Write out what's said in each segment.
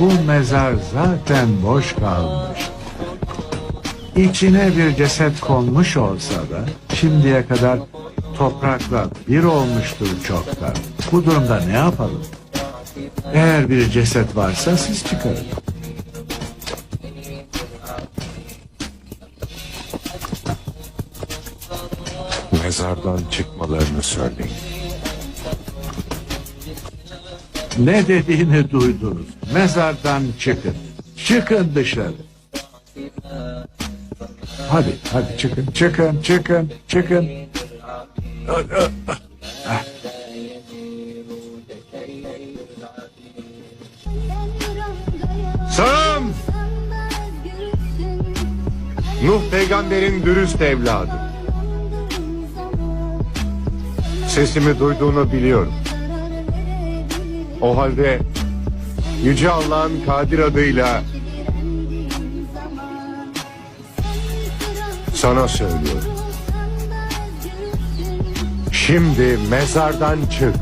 Bu mezar zaten boş kalmış. İçine bir ceset konmuş olsa da şimdiye kadar toprakla bir olmuştur çoktan. Bu durumda ne yapalım? Eğer bir ceset varsa siz çıkarın. Mezardan çıkmalarını söyleyin. Ne dediğini duydunuz. Mezardan çıkın. Çıkın dışarı. Hadi, hadi çıkın, çıkın, çıkın, çıkın. Sam! Nuh peygamberin dürüst evladı. Sesimi duyduğunu biliyorum. O halde Yüce Allah'ın Kadir adıyla sana söylüyorum. Şimdi mezardan çık.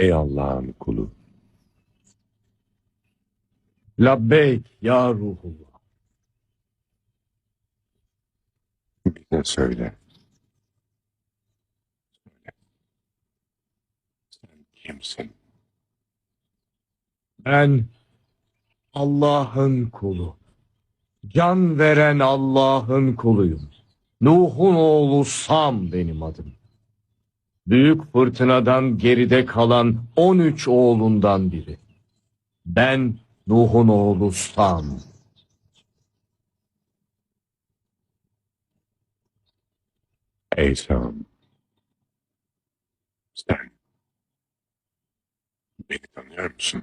Ey Allah'ın kulu. Labbeyk ya ruhullah. Bize söyle. Söyle. Sen kimsin? Ben Allah'ın kulu. Can veren Allah'ın kuluyum. Nuh'un oğlu Sam benim adım. Büyük fırtınadan geride kalan 13 oğlundan biri. Ben Nuh'un oğlu Sam. Ey Sam. Sen beni tanıyor musun?